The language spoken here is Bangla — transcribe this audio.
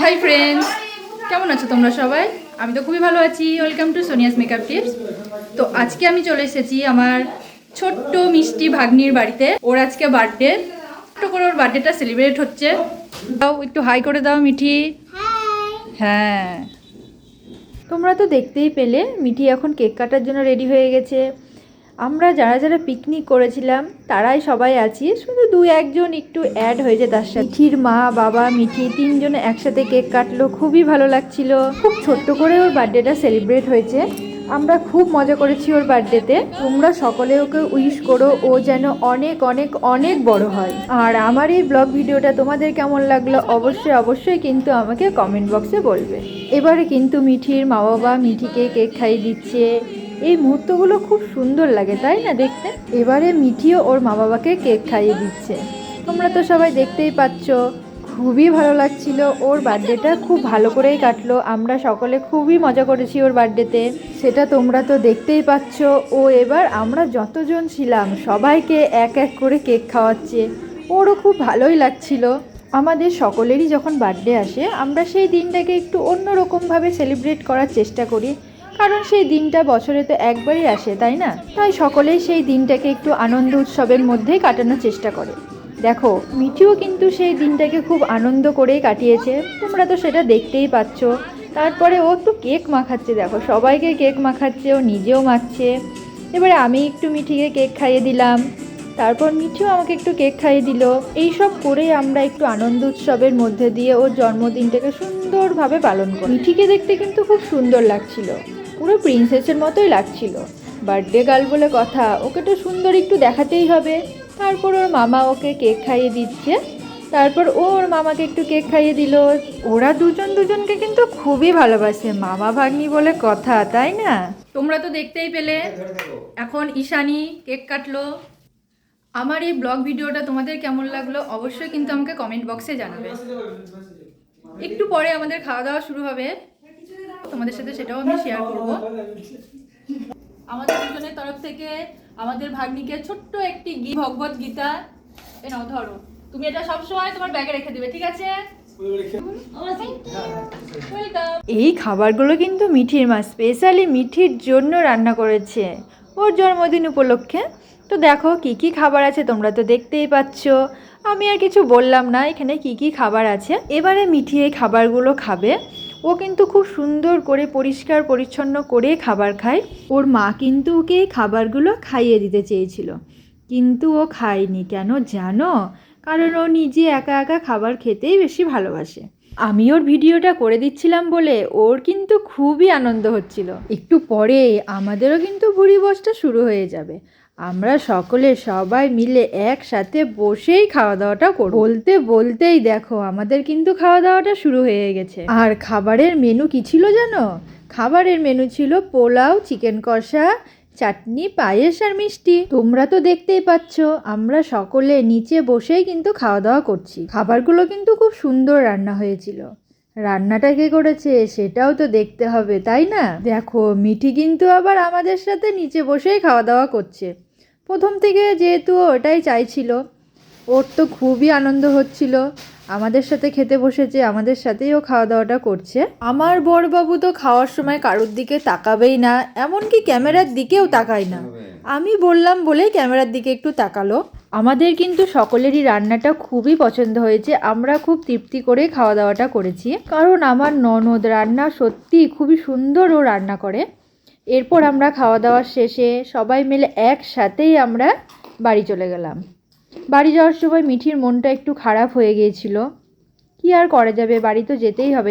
হাই ফ্রেন্ডস কেমন আছো তোমরা সবাই? আমি তো খুবই ভালো আছি। Welcome to Sonia's makeup tips তো আজকে আমি চলে এসেছি আমার ছোট্ট মিষ্টি ভাগ্নির বাড়িতে। ওর আজকে বার্থডে ছোট্ট করে ওর বার্থডেটা সেলিব্রেট হচ্ছে। দাও একটু হাই করে দাও মিঠি। হ্যাঁ। তোমরা তো দেখতেই পেলে মিঠি এখন কেক কাটার জন্য রেডি হয়ে গেছে। আমরা যারা যারা পিকনিক করেছিলাম, তারাই সবাই আছি। শুধু দু একজন একটু অ্যাড হয়েছে তার সাথে। মিঠির মা, বাবা, মিঠি, তিনজনে একসাথে কেক কাটলো। খুবই ভালো লাগছিল। খুব ছোট্ট করে ওর বার্থডেটা সেলিব্রেট হয়েছে। আমরা খুব মজা করেছি ওর বার্থডেতে তোমরা সকলে ওকে উইশ করো, ও যেন অনেক অনেক অনেক বড় হয়। আর আমার এই ব্লগ ভিডিওটা তোমাদের কেমন লাগল অবশ্যই অবশ্যই কিন্তু আমাকে কমেন্ট বক্সে বলবে। এবারে কিন্তু মিঠির মা বাবা মিঠিকে কেক খাইয়ে দিচ্ছে। এই মুহূর্তগুলো খুব সুন্দর লাগে, তাই না দেখতে? এবারে মিঠিও ওর মা বাবাকে কেক খাইয়ে দিচ্ছে। তোমরা তো সবাই দেখতেই পাচ্ছ, খুবই ভালো লাগছিল। ওর বার্থডেটা খুব ভালো করেই কাটলো। আমরা সকলে খুবই মজা করেছি ওর বার্থডেতে। সেটা তোমরা তো দেখতেই পাচ্ছ। ও এবার আমরা যতজন ছিলাম, সবাইকে এক এক করে কেক খাওয়াচ্ছে। ওরও খুব ভালোই লাগছিল। আমাদের সকলেরই যখন বার্থডে আসে, আমরা সেই দিনটাকে একটু অন্যরকমভাবে সেলিব্রেট করার চেষ্টা করি। কারণ সেই দিনটা বছরে তো একবারই আসে, তাই না? তাই সকলেই সেই দিনটাকে একটু আনন্দ উৎসবের মধ্যেই কাটানোর চেষ্টা করে। দেখো, মিঠিও কিন্তু সেই দিনটাকে খুব আনন্দ করেই কাটিয়েছে। তোমরা তো সেটা দেখতেই পাচ্ছ। তারপরে ও একটু কেক মাখাচ্ছে, দেখো, সবাইকে কেক মাখাচ্ছে, ও নিজেও মাখছে। এবারে আমি একটু মিঠিকে কেক খাইয়ে দিলাম। তারপর মিঠিও আমাকে একটু কেক খাইয়ে দিল। এইসব করেই আমরা একটু আনন্দ উৎসবের মধ্যে দিয়ে ওর জন্মদিনটাকে সুন্দরভাবে পালন করি। মিঠিকে দেখতে কিন্তু খুব সুন্দর লাগছিল। পুরো প্রিন্সেসের মতোই লাগছিল। বার্থডে গার্ল বলে কথা, ওকে তো সুন্দর একটু দেখাতেই হবে। তারপর ওর মামা ওকে কেক খাইয়ে দিচ্ছে। তারপর ও ওর মামাকে একটু কেক খাইয়ে দিল। ওরা দুজন দুজনকে কিন্তু খুবই ভালোবাসে, মামা ভাগ্নি বলে কথা, তাই না? তোমরা তো দেখতেই পেলে, এখন ঈশানি কেক কাটলো। আমার এই ব্লগ ভিডিওটা তোমাদের কেমন লাগল অবশ্যই কিন্তু আমাকে কমেন্ট বক্সে জানাবে। একটু পরে আমাদের খাওয়া দাওয়া শুরু হবে। তোমাদের সাথে সেটাও আমি শেয়ার করব। আমাদের দুজনের তরফ থেকে আমাদের ভাগ্নিকে ছোট্ট একটি ভগবত গীতা। এ নাও, ধরো। তুমি এটা সবসময় তোমার ব্যাগে রেখে দিবে, ঠিক আছে? এই খাবারগুলো কিন্তু মিঠির মা স্পেশালি মিঠির জন্য রান্না করেছে। ওর জন্মদিন উপলক্ষে। তো দেখো, কি কি খাবার আছে তোমরা তো দেখতেই পাচ্ছ। আমি আর কিছু বললাম না, এখানে কি কি খাবার আছে। এবারে মিঠি এই খাবারগুলো খাবে। ও কিন্তু খুব সুন্দর করে পরিষ্কার পরিচ্ছন্ন করে খাবার খায়। ওর মা কিন্তু ওকে এই খাবারগুলো খাইয়ে দিতে চেয়েছিল। কিন্তু ও খায়নি কেন জানো? কারণ ও নিজে একা একা খাবার খেতেই বেশি ভালোবাসে। আমি ওর ভিডিওটা করে দিচ্ছিলাম বলে ওর কিন্তু খুবই আনন্দ হচ্ছিল। একটু পরে আমাদেরও কিন্তু ভুড়ি বসটা শুরু হয়ে যাবে। আমরা সকলে সবাই মিলে একসাথে বসেই খাওয়া দাওয়াটা করব। বলতে বলতেই দেখো, আমাদের কিন্তু খাওয়া দাওয়াটা শুরু হয়ে গেছে। আর খাবারের মেনু কি ছিল জানো? খাবারের মেনু ছিল পোলাও, চিকেন কষা, চাটনি, পায়েস আর মিষ্টি। তোমরা তো দেখতেই পাচ্ছ, আমরা সকলে নিচে বসেই কিন্তু খাওয়া দাওয়া করছি। খাবারগুলো কিন্তু খুব সুন্দর রান্না হয়েছিল। রান্নাটা কে করেছে সেটাও তো দেখতে হবে, তাই না? দেখো, মিঠি কিন্তু আবার আমাদের সাথে নিচে বসেই খাওয়া দাওয়া করছে। প্রথম থেকে যেহেতু ওটাই চাইছিল ওর তো খুবই আনন্দ হচ্ছিল। আমাদের সাথে খেতে বসেছে আমাদের সাথেই ও খাওয়া দাওয়াটা করছে। আমার বড়বাবু তো খাওয়ার সময় কারোর দিকে তাকাবেই না এমনকি ক্যামেরার দিকেও তাকায় না। আমি বললাম বলেই ক্যামেরার দিকে একটু তাকালো। আমাদের কিন্তু সকলেরই রান্নাটা খুবই পছন্দ হয়েছে আমরা খুব তৃপ্তি করে খাওয়া দাওয়াটা করেছি। কারণ আমার ননদ রান্না সত্যি খুবই সুন্দর ও রান্না করে। এরপর আমরা খাওয়া দাওয়ার শেষে সবাই মিলে একসাথেই আমরা বাড়ি চলে গেলাম। বাড়ি যাওয়ার সময় মিঠির মনটা একটু খারাপ হয়ে গিয়েছিল। কি আর করা যাবে? বাড়ি তো যেতেই হবে।